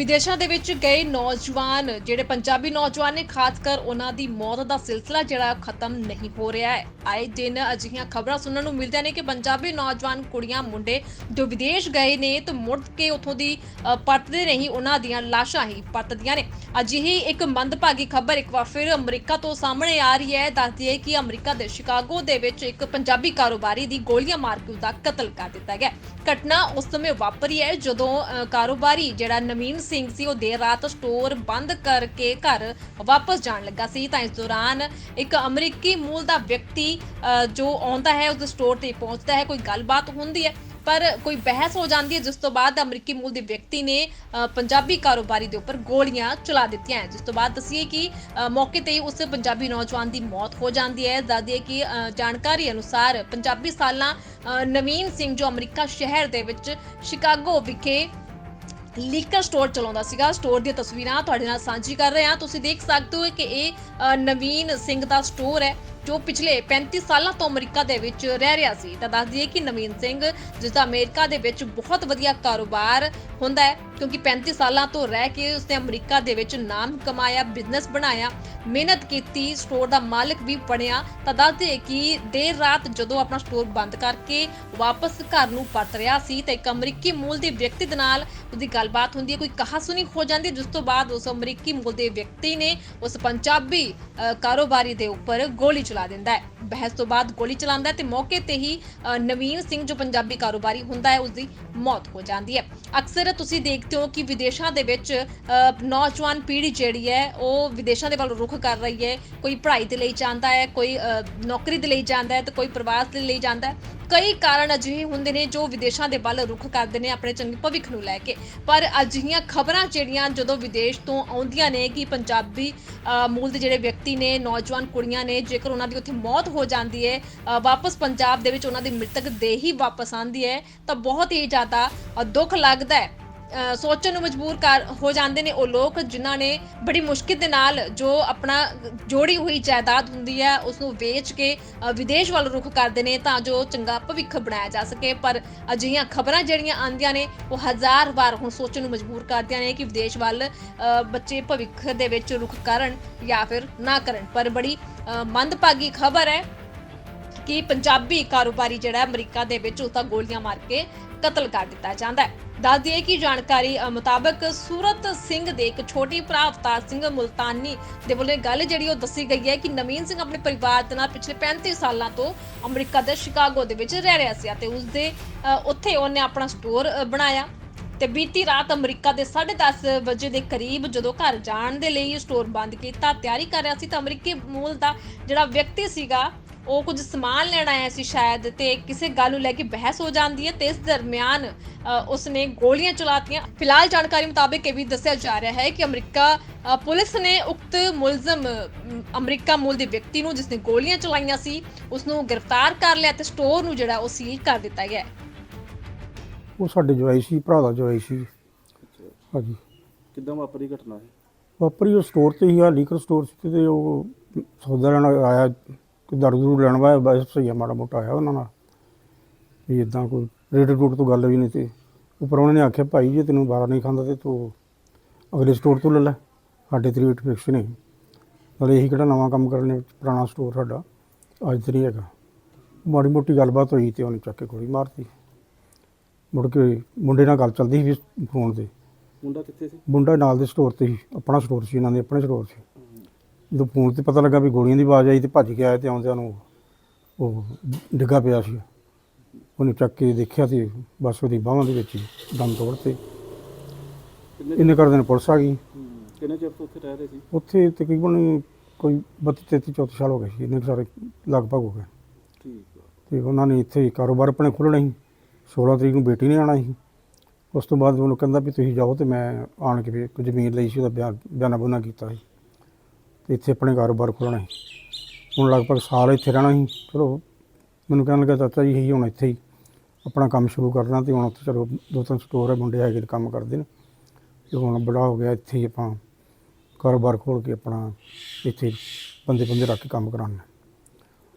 ਵਿਦੇਸ਼ਾਂ ਦੇ ਵਿੱਚ ਗਏ ਨੌਜਵਾਨ ਜਿਹੜੇ ਪੰਜਾਬੀ ਨੌਜਵਾਨ ਨੇ ਖਾਸ ਕਰ ਉਹਨਾਂ ਦੀ ਮੌਤ ਦਾ ਸਿਲਸਿਲਾ ਜਿਹੜਾ ਖਤਮ ਨਹੀਂ ਹੋ ਰਿਹਾ ਹੈ। ਆਏ ਦਿਨ ਅਜਿਹੀਆਂ ਖਬਰਾਂ ਸੁਣਨ ਨੂੰ ਮਿਲਦੀਆਂ ਨੇ ਕਿ ਪੰਜਾਬੀ ਨੌਜਵਾਨ ਕੁੜੀਆਂ ਮੁੰਡੇ ਜੋ ਵਿਦੇਸ਼ ਗਏ ਨੇ ਤੇ ਮੁੜ ਕੇ ਉੱਥੋਂ ਦੀ ਪਰਤਦੇ ਨਹੀਂ ਉਹਨਾਂ ਦੀਆਂ ਲਾਸ਼ਾਂ ਹੀ ਪਰਤਦੀਆਂ ਨੇ। ਅਜਿਹੀ ਇੱਕ ਮੰਦਭਾਗੀ ਖਬਰ ਇੱਕ ਵਾਰ ਫਿਰ ਅਮਰੀਕਾ ਤੋਂ ਸਾਹਮਣੇ ਆ ਰਹੀ ਹੈ। ਦੱਸਦੀ ਹੈ ਕਿ ਅਮਰੀਕਾ ਦੇ ਸ਼ਿਕਾਗੋ ਦੇ ਵਿੱਚ ਇੱਕ ਪੰਜਾਬੀ ਕਾਰੋਬਾਰੀ ਦੀ ਗੋਲੀਆਂ ਮਾਰ ਕੇ ਉਸਦਾ ਕਤਲ ਕਰ ਦਿੱਤਾ ਗਿਆ ਘਟਨਾ ਉਸ ਸਮੇਂ ਵਾਪਰੀ ਹੈ ਜਦੋਂ ਅ, ਕਾਰੋਬਾਰੀ ਜਿਹੜਾ ਨਵੀਨ ਸਿੰਘ ਸੀ ਉਹ ਦੇਰ ਰਾਤ ਸਟੋਰ ਬੰਦ ਕਰਕੇ ਘਰ ਵਾਪਸ ਜਾਣ ਲੱਗਾ ਸੀ। ਤਾਂ ਇਸ ਦੌਰਾਨ ਇੱਕ ਅਮਰੀਕੀ ਮੂਲ ਦਾ ਵਿਅਕਤੀ ਜੋ ਆਉਂਦਾ ਹੈ ਉਸ ਸਟੋਰ ਤੇ ਪਹੁੰਚਦਾ ਹੈ। ਕੋਈ ਗੱਲਬਾਤ ਹੁੰਦੀ ਹੈ ਪਰ ਕੋਈ ਬਹਿਸ ਹੋ ਜਾਂਦੀ ਹੈ ਜਿਸ ਤੋਂ ਬਾਅਦ ਅਮਰੀਕੀ ਮੂਲ ਦੇ ਵਿਅਕਤੀ ਨੇ ਪੰਜਾਬੀ ਕਾਰੋਬਾਰੀ ਦੇ ਉੱਪਰ ਗੋਲੀਆਂ ਚਲਾ ਦਿੱਤੀਆਂ ਜਿਸ ਤੋਂ ਬਾਅਦ ਦੱਸੀਏ ਕਿ ਮੌਕੇ ਤੇ ਹੀ ਉਸ ਪੰਜਾਬੀ ਨੌਜਵਾਨ ਦੀ ਮੌਤ ਹੋ ਜਾਂਦੀ ਹੈ। ਦੱਸਦੀਏ ਕਿ ਅ, ਜਾਣਕਾਰੀ ਅਨੁਸਾਰ ਪੰਜਾਬੀ ਸਾਲਾਂ ਅ, ਨਵੀਨ ਸਿੰਘ ਜੋ ਅਮਰੀਕਾ ਸ਼ਹਿਰ ਦੇ ਵਿੱਚ ਸ਼ਿਕਾਗੋ ਵਿਖੇ ਲੀਕਰ ਸਟੋਰ ਚਲਾਉਂਦਾ ਸੀਗਾ। ਸਟੋਰ ਦੀਆਂ ਤਸਵੀਰਾਂ ਤੁਹਾਡੇ ਨਾਲ ਸਾਂਝੀ ਕਰ ਰਹੇ ਹਾਂ। ਤੁਸੀਂ ਦੇਖ ਸਕਦੇ ਹੋ ਕਿ ਇਹ ਨਵੀਨ ਸਿੰਘ ਦਾ ਸਟੋਰ ਹੈ, ਜੋ ਪਿਛਲੇ 35 ਸਾਲਾਂ ਤੋਂ ਅਮਰੀਕਾ ਦੇ ਵਿੱਚ ਰਹਿ ਰਿਹਾ ਸੀ। ਤਾਂ ਦੱਸ ਦਈਏ ਕਿ ਨਵੀਨ ਸਿੰਘ, ਜਿਸ ਦਾ ਅਮਰੀਕਾ ਦੇ ਵਿੱਚ ਬਹੁਤ ਵਧੀਆ ਕਾਰੋਬਾਰ ਹੁੰਦਾ ਹੈ, ਕਿਉਂਕਿ 35 ਸਾਲਾਂ ਤੋਂ ਰਹਿ ਕੇ ਉਸਨੇ ਅਮਰੀਕਾ ਦੇ ਵਿੱਚ ਨਾਮ ਕਮਾਇਆ ਬਿਜ਼ਨਸ ਬਣਾਇਆ, ਮਿਹਨਤ ਕੀਤੀ ਸਟੋਰ ਦਾ ਮਾਲਕ ਵੀ ਬਣਿਆ। ਤਾਂ ਦੱਸ ਕਿ ਦੇਰ ਰਾਤ ਜਦੋਂ ਆਪਣਾ ਸਟੋਰ ਬੰਦ ਕਰਕੇ ਵਾਪਸ ਘਰ ਨੂੰ ਪਰਤ ਰਿਹਾ ਸੀ, ਤਾਂ ਇੱਕ ਅਮਰੀਕੀ ਮੂਲ ਦੇ ਵਿਅਕਤੀ ਦੇ ਨਾਲ ਉਹਦੀ ਗੱਲਬਾਤ ਹੁੰਦੀ ਹੈ। ਕੋਈ ਕਹਾ ਕਹਾਸੁਣੀ ਹੋ ਜਾਂਦੀ ਹੈ, ਜਿਸ ਤੋਂ ਬਾਅਦ ਉਸ ਅਮਰੀਕੀ ਮੂਲ ਦੇ ਵਿਅਕਤੀ ਨੇ ਉਸ ਪੰਜਾਬੀ ਕਾਰੋਬਾਰੀ ਦੇ ਉੱਪਰ ਗੋਲੀ ਚਲਾ ਦਿੰਦਾ ਹੈ। ਬਹਿਸ ਤੋਂ ਬਾਅਦ ਗੋਲੀ ਚਲਾਉਂਦਾ ਹੈ ਤੇ ਮੌਕੇ ਤੇ ਹੀ ਨਵੀਨ ਸਿੰਘ ਜੋ ਪੰਜਾਬੀ ਕਾਰੋਬਾਰੀ ਹੁੰਦਾ ਹੈ ਉਸ ਦੀ ਮੌਤ ਹੋ ਜਾਂਦੀ ਹੈ। ਅਕਸਰ ਤੁਸੀਂ ਦੇਖਦੇ ਹੋ ਕਿ ਵਿਦੇਸ਼ਾਂ ਦੇ ਵਿੱਚ ਨੌਜਵਾਨ ਪੀੜ੍ਹੀ ਜਿਹੜੀ ਹੈ, ਉਹ ਵਿਦੇਸ਼ਾਂ ਦੇ ਵੱਲ ਰੁਖ ਕਰ ਰਹੀ ਹੈ। ਕੋਈ ਪੜ੍ਹਾਈ ਦੇ ਲਈ ਜਾਂਦਾ ਹੈ, ਕੋਈ ਨੌਕਰੀ ਦੇ ਲਈ ਜਾਂਦਾ ਹੈ ਤੇ ਕੋਈ ਪ੍ਰਵਾਸ ਦੇ ਲਈ ਜਾਂਦਾ ਹੈ। ਕਈ ਕਾਰਨ ਅਜਿਹੇ ਹੁੰਦੇ ਨੇ ਜੋ ਵਿਦੇਸ਼ਾਂ ਦੇ ਵੱਲ ਰੁਖ ਕਰਦੇ ਨੇ ਆਪਣੇ ਚੰਗੇ ਭਵਿੱਖ ਨੂੰ ਲੈ ਕੇ। ਪਰ ਅਜਿਹੀਆਂ ਖਬਰਾਂ ਜਿਹੜੀਆਂ ਜਦੋਂ ਵਿਦੇਸ਼ ਤੋਂ ਆਉਂਦੀਆਂ ਨੇ ਕਿ ਪੰਜਾਬੀ ਮੂਲ ਦੇ ਜਿਹੜੇ ਵਿਅਕਤੀ ਨੇ, ਨੌਜਵਾਨ ਕੁੜੀਆਂ ਨੇ, ਜੇਕਰ ਉਹਨਾਂ ਦੀ ਉੱਥੇ ਮੌਤ ਹੋ ਜਾਂਦੀ ਹੈ ਵਾਪਸ ਪੰਜਾਬ ਦੇ ਵਿੱਚ ਉਹਨਾਂ ਦੀ ਮ੍ਰਿਤਕ ਦੇਹ ਹੀ ਵਾਪਸ ਆਉਂਦੀ ਹੈ, ਤਾਂ ਬਹੁਤ ਹੀ ਜ਼ਿਆਦਾ ਦੁੱਖ ਲੱਗਦਾ ਹੈ। ਸੋਚਣ ਨੂੰ ਮਜਬੂਰ ਕਰ ਹੋ ਜਾਂਦੇ ਨੇ ਉਹ ਲੋਕ ਜਿਨ੍ਹਾਂ ਨੇ ਬੜੀ ਮੁਸ਼ਕਿਲ ਦੇ ਨਾਲ ਜੋ ਆਪਣਾ ਜੋੜੀ ਹੋਈ ਜਾਇਦਾਦ ਹੁੰਦੀ ਹੈ ਉਸ ਨੂੰ ਵੇਚ ਕੇ ਵਿਦੇਸ਼ ਵੱਲ ਰੁਖ ਕਰਦੇ ਨੇ ਤਾਂ ਜੋ ਚੰਗਾ ਭਵਿੱਖ ਬਣਾਇਆ ਜਾ ਸਕੇ। ਪਰ ਅਜਿਹੀਆਂ ਖਬਰਾਂ ਜਿਹੜੀਆਂ ਆਉਂਦੀਆਂ ਨੇ, ਉਹ ਹਜ਼ਾਰ ਵਾਰ ਹੁਣ ਸੋਚਣ ਨੂੰ ਮਜਬੂਰ ਕਰਦੀਆਂ ਨੇ ਕਿ ਵਿਦੇਸ਼ ਵੱਲ ਬੱਚੇ ਭਵਿੱਖ ਦੇ ਵਿੱਚ ਰੁਖ ਕਰਨ ਜਾਂ ਫਿਰ ਨਾ ਕਰਨ। ਪਰ ਬੜੀ ਮੰਦਭਾਗੀ ਖਬਰ ਹੈ ਕਿ ਪੰਜਾਬੀ ਕਾਰੋਬਾਰੀ ਜਿਹੜਾ ਅਮਰੀਕਾ ਦੇ ਵਿੱਚ ਉਸਦਾ ਗੋਲੀਆਂ ਮਾਰ ਕੇ ਕਤਲ ਕਰ ਦਿੱਤਾ ਜਾਂਦਾ ਹੈ। ਦੱਸ ਦਈਏ ਕਿ ਜਾਣਕਾਰੀ ਮੁਤਾਬਕ ਸੂਰਤ ਸਿੰਘ ਦੇ ਇੱਕ ਛੋਟੀ ਭਰਾ ਅਵਤਾਰ ਸਿੰਘ ਮੁਲਤਾਨੀ ਦੇ ਵੱਲੋਂ ਇਹ ਗੱਲ ਜਿਹੜੀ ਉਹ ਦੱਸੀ ਗਈ ਹੈ ਕਿ ਨਵੀਨ ਸਿੰਘ ਆਪਣੇ ਪਰਿਵਾਰ ਦੇ ਨਾਲ ਪਿਛਲੇ 35 ਸਾਲਾਂ ਤੋਂ ਅਮਰੀਕਾ ਦੇ ਸ਼ਿਕਾਗੋ ਦੇ ਵਿੱਚ ਰਹਿ ਰਿਹਾ ਸੀ ਅਤੇ ਉਸਦੇ ਅ, ਉੱਥੇ ਉਹਨੇ ਆਪਣਾ ਸਟੋਰ ਬਣਾਇਆ ਤੇ ਬੀਤੀ ਰਾਤ ਅਮਰੀਕਾ ਦੇ 10:30 ਵਜੇ ਦੇ ਕਰੀਬ ਜਦੋਂ ਘਰ ਜਾਣ ਦੇ ਲਈ ਸਟੋਰ ਬੰਦ ਕੀਤਾ ਤਿਆਰੀ ਕਰ ਰਿਹਾ ਸੀ ਤਾਂ ਅਮਰੀਕੀ ਮੂਲ ਦਾ ਜਿਹੜਾ ਵਿਅਕਤੀ ਸੀਗਾ ਉਹ ਕੁਝ ਸਮਾਨ ਲੈਣ ਆਇਆ ਸੀ ਸ਼ਾਇਦ ਤੇ ਕਿਸੇ ਗੱਲ ਨੂੰ ਲੈ ਕੇ ਬਹਿਸ ਹੋ ਜਾਂਦੀ ਹੈ ਤੇ ਇਸ ਦਰਮਿਆਨ ਉਸਨੇ ਗੋਲੀਆਂ ਚਲਾਤੀਆਂ। ਫਿਲਹਾਲ ਜਾਣਕਾਰੀ ਮੁਤਾਬਕ ਇਹ ਵੀ ਦੱਸਿਆ ਜਾ ਰਿਹਾ ਹੈ ਕਿ ਅਮਰੀਕਾ ਪੁਲਿਸ ਨੇ ਉਕਤ ਮੁਲਜ਼ਮ ਅਮ, ਅਮਰੀਕਾ ਮੂਲ ਦੇ ਵਿਅਕਤੀ ਨੂੰ ਜਿਸਨੇ ਗੋਲੀਆਂ ਚਲਾਈਆਂ ਸੀ ਉਸ ਨੂੰ ਗ੍ਰਿਫਤਾਰ ਕਰ ਲਿਆ ਤੇ ਸਟੋਰ ਨੂੰ ਜਿਹੜਾ ਉਹ ਸੀਲ ਕਰ ਦਿੱਤਾ ਗਿਆ ਉਹ ਸਾਡੇ ਜਵਾਈ ਸੀ ਭਰਾ ਦਾ ਜਵਾਈ ਸੀ। ਹਾਂਜੀ। ਕਿੱਦਾਂ ਵਾਪਰੀ ਘਟਨਾ ਹੈ ਵਾਪਰੀ ਉਹ ਸਟੋਰ ਤੇ ਹੀ ਆ ਲੀਕਰ ਸਟੋਰ ਸੀ ਤੇ ਉਹ ਸੌਦਾ ਲੈਣ ਆਇਆ। ਕਿ ਦਰਦੂ ਲੈਣ ਵਾਇਆ ਬਸ ਸਹੀ ਆ ਮਾੜਾ ਮੋਟਾ ਆਇਆ ਉਹਨਾਂ ਨਾਲ। ਵੀ ਇਦਾਂ ਕੋਈ ਰੇਟ ਰੂਟ ਤੋਂ ਗੱਲ ਵੀ ਨਹੀਂ ਤੇ ਉੱਪਰ ਉਹਨਾਂ ਨੇ ਆਖਿਆ ਭਾਈ ਜੇ ਤੈਨੂੰ ਬਾਰਾ ਨਹੀਂ ਖਾਂਦਾ ਤੇ ਤੂੰ ਅਗਲੇ ਸਟੋਰ ਤੋਂ ਲੈ ਲੈ। ਸਾਡੇ ਤੇ ਰੇਟ ਫਿਕਸ ਨਹੀਂ। ਨਾਲੇ ਇਹੀ ਕਿਹੜਾ ਨਵਾਂ ਕੰਮ ਕਰਨੇ ਪੁਰਾਣਾ ਸਟੋਰ ਸਾਡਾ। ਅੱਜ ਤੇ ਨਹੀਂ ਹੈਗਾ। ਮਾੜੀ ਮੋਟੀ ਗੱਲਬਾਤ ਹੋਈ ਤੇ ਉਹਨੇ ਚੱਕ ਕੇ ਗੋਲੀ ਮਾਰਤੀ। ਮੁੜ ਕੇ ਮੁੰਡੇ ਨਾਲ ਗੱਲ ਚੱਲਦੀ ਸੀ ਫੋਨ ਤੇ। ਮੁੰਡਾ ਕਿੱਥੇ ਸੀ? ਮੁੰਡਾ ਨਾਲ ਦੇ ਸਟੋਰ ਤੇ ਸੀ। ਆਪਣਾ ਸਟੋਰ ਸੀ ਇਹਨਾਂ ਦੇ ਆਪਣੇ ਸਟੋਰ ਸੀ। ਜਦੋਂ ਫੋਨ ਤੇ ਪਤਾ ਲੱਗਾ ਵੀ ਗੋਲੀਆਂ ਦੀ ਆਵਾਜ਼ ਆਈ ਤੇ ਭੱਜ ਕੇ ਆਏ ਤੇ ਆਉਂਦਿਆਂ ਨੂੰ ਉਹ ਡਿੱਗਾ ਪਿਆ ਸੀ। ਉਹਨੇ ਚੱਕ ਕੇ ਦੇਖਿਆ ਤੇ ਬਸ ਉਹਦੀ ਬਾਹਾਂ ਦੇ ਵਿੱਚ ਹੀ ਦਮ ਤੋੜ ਤੇ ਇੰਨੇ ਕਰਦੇ ਨੇ ਪੁਲਿਸ ਆ ਗਈ। ਕਿੰਨੇ ਚਿਰ ਤੋਂ ਉੱਥੇ ਰਹਿ ਰਹੇ ਸੀ? ਉੱਥੇ ਤਕਰੀਬਨ ਕੋਈ 32 33 34 ਸਾਲ ਹੋ ਗਏ ਸੀ। ਇੰਨੇ ਸਾਰੇ ਲਗਭਗ ਹੋ ਗਏ। ਠੀਕ ਆ। ਤੇ ਉਹਨਾਂ ਨੇ ਇੱਥੇ ਕਾਰੋਬਾਰ ਆਪਣੇ ਖੋਲ੍ਹਣਾ ਸੀ। 16 ਤਰੀਕ ਨੂੰ ਬੇਟੀ ਨੇ ਆਉਣਾ ਸੀ। ਉਸ ਤੋਂ ਬਾਅਦ ਉਹਨੂੰ ਕਹਿੰਦਾ ਵੀ ਤੁਸੀਂ ਜਾਓ ਤੇ ਮੈਂ ਆਣ ਕੇ ਵੀ ਜ਼ਮੀਨ ਲਈ ਸੀ ਉਹਦਾ ਬਿਆਨ ਬਿਆਨਾ ਬੁਨਾ ਕੀਤਾ ਸੀ। ਤੇ ਇੱਥੇ ਆਪਣੇ ਕਾਰੋਬਾਰ ਖੋਲ੍ਹਣਾ ਸੀ। ਹੁਣ ਲਗਭਗ ਸਾਲ ਇੱਥੇ ਰਹਿਣਾ ਸੀ। ਚਲੋ ਮੈਨੂੰ ਕਹਿਣ ਲੱਗਾ ਚਾਚਾ ਜੀ ਇਹੀ ਹੁਣ ਇੱਥੇ ਹੀ ਆਪਣਾ ਕੰਮ ਸ਼ੁਰੂ ਕਰਨਾ ਤੇ ਹੁਣ ਉੱਥੇ ਚਲੋ ਦੋ ਤਿੰਨ ਸਟੋਰ ਹੈ ਮੁੰਡੇ ਹੈਗੇ ਕੰਮ ਕਰਦੇ ਨੇ। ਤੇ ਹੁਣ ਬੜਾ ਹੋ ਗਿਆ ਇੱਥੇ ਹੀ ਆਪਾਂ ਕਾਰੋਬਾਰ ਖੋਲ੍ਹ ਕੇ ਆਪਣਾ ਇੱਥੇ ਬੰਦੇ ਬੰਦੇ ਰੱਖ ਕੇ ਕੰਮ ਕਰਾਉਣਾ।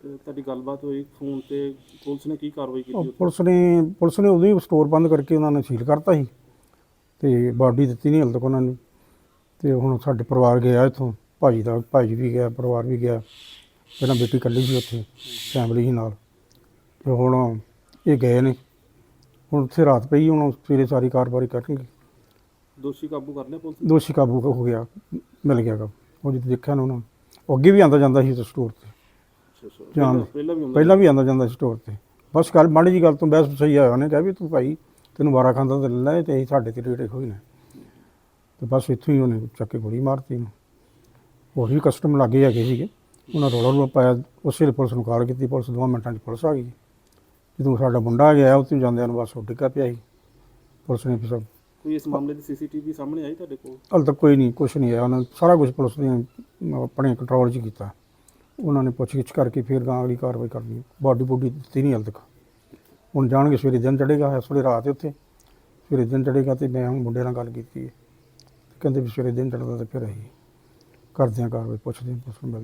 ਤੁਹਾਡੀ ਗੱਲਬਾਤ ਹੋਈ ਫੋਨ ਤੇ ਪੁਲਿਸ ਨੇ ਕੀ ਕਾਰਵਾਈ ਕੀਤੀ? ਪੁਲਿਸ ਨੇ ਪੁਲਿਸ ਨੇ ਉਦੋਂ ਹੀ ਸਟੋਰ ਬੰਦ ਕਰਕੇ ਉਹਨਾਂ ਨੇ ਸੀਲ ਕਰਤਾ ਸੀ। ਤੇ ਬਾਡੀ ਦਿੱਤੀ ਨਹੀਂ ਹਾਲੇ ਤੱਕ ਉਹਨਾਂ ਨੂੰ। ਤੇ ਹੁਣ ਸਾਡੇ ਪਰਿਵਾਰ ਗਿਆ ਇੱਥੋਂ। ਭਾਜੀ ਦਾ ਭਾਜੀ ਵੀ ਗਿਆ ਪਰਿਵਾਰ ਵੀ ਗਿਆ। ਪਹਿਲਾਂ ਬੇਟੀ ਇਕੱਲੀ ਸੀ ਉੱਥੇ ਫੈਮਿਲੀ ਸੀ ਨਾਲ। ਤੇ ਹੁਣ ਇਹ ਗਏ ਨੇ। ਹੁਣ ਉੱਥੇ ਰਾਤ ਪਈ ਹੁਣ ਸਵੇਰੇ ਸਾਰੀ ਕਾਰਵਾਈ ਕਰਨਗੇ ਦੋਸ਼ੀ ਕਾਬੂ ਕਰ ਲਿਆ ਪੁਲਿਸ ਨੇ? ਦੋਸ਼ੀ ਕਾਬੂ ਹੋ ਗਿਆ ਮਿਲ ਗਿਆ ਗਾ ਉਹ ਜਿੱਦ ਦੇਖਿਆ ਨਾ ਉਹਨਾਂ। ਨੂੰ। ਉਹ ਅੱਗੇ ਵੀ ਆਂਦਾ ਜਾਂਦਾ ਸੀ ਉਸ ਸਟੋਰ ਤੇ। ਅੱਛਾ ਪਹਿਲਾਂ- ਪਹਿਲਾਂ ਵੀ ਹੁੰਦਾ ਪਹਿਲਾਂ ਵੀ ਆਂਦਾ ਜਾਂਦਾ ਸੀ ਸਟੋਰ ਤੇ। ਬਸ ਗੱਲ ਮਾੜੀ ਜੀ ਗੱਲ ਤੋਂ ਬਹਿਸ ਸਹੀ ਆਇਆ ਉਹਨੇ ਕਿਹਾ ਵੀ ਤੂੰ ਭਾਈ ਤੈਨੂੰ ਵਾਰਾ ਖਾਂਦਾ ਤੇ ਲੈ ਲੈ ਤੇ ਅਸੀਂ ਸਾਡੇ ਤੇ ਰੇਟ ਹੋਈ ਨੇ। ਤੇ ਬਸ ਇੱਥੋਂ ਹੀ ਉਹਨੇ ਚੱਕ ਕੇ ਗੋਲੀ ਮਾਰਤੀ ਨੂੰ ਹੋਰ ਵੀ ਕਸਟਮ ਲੱਗੇ ਹੈਗੇ ਸੀਗੇ। ਉਹਨਾਂ ਰੌਲਾ ਰੂਲਾ ਪਾਇਆ ਉਸੇ ਵੇਲੇ ਪੁਲਿਸ ਨੂੰ ਕਾਲ ਕੀਤੀ ਪੁਲਿਸ ਦੋ ਮਿੰਟਾਂ 'ਚ ਪੁਲਿਸ ਆ ਗਈ। ਜਦੋਂ ਸਾਡਾ ਮੁੰਡਾ ਆ ਗਿਆ ਉੱਥੇ ਜਾਂਦਿਆਂ ਨੂੰ ਬਸ ਉਹ ਡਿੱਗਾ ਪਿਆ ਸੀ। ਪੁਲਿਸ ਨੇ ਫਿਰ ਕੋਈ ਇਸ ਮਾਮਲੇ ਦੀ ਸੀਸੀਟੀਵੀ ਸਾਹਮਣੇ ਆਈ ਤੁਹਾਡੇ ਕੋਲ? ਹਾਲੇ ਤੱਕ ਕੋਈ ਨਹੀਂ ਕੁਛ ਨਹੀਂ ਆਇਆ। ਉਹਨਾਂ ਨੇ ਸਾਰਾ ਕੁਝ ਪੁਲਿਸ ਨੇ ਆਪਣੇ ਕੰਟਰੋਲ 'ਚ ਕੀਤਾ। ਉਹਨਾਂ ਨੇ ਪੁੱਛਗਿੱਛ ਕਰਕੇ ਫਿਰ ਗਾਂ ਅਗਲੀ ਕਾਰਵਾਈ ਕਰਨੀ। ਬਾਡੀ ਬੁੱਡੀ ਦਿੱਤੀ ਨਹੀਂ ਹਾਲੇ ਤੱਕ। ਹੁਣ ਜਾਣਗੇ ਸਵੇਰੇ ਦਿਨ ਚੜੇਗਾ ਇਸ ਵੇਲੇ ਰਾਤ ਹੈ ਉੱਥੇ। ਸਵੇਰੇ ਦਿਨ ਚੜੇਗਾ ਤੇ ਮੈਂ ਹੁਣ ਮੁੰਡੇ ਨਾਲ ਗੱਲ ਕੀਤੀ ਹੈ। ਕਹਿੰਦੇ ਵੀ ਸਵੇਰੇ ਦਿਨ ਚੜਦਾ ਤੇ ਫਿਰ ਅਸੀਂ ਕਰਦੇ ਹਾਂ ਕਾਰਵਾਈ ਪੁੱਛਦੇ ਹਾਂ ਪੁਲਿਸ ਮਿਲਦੇ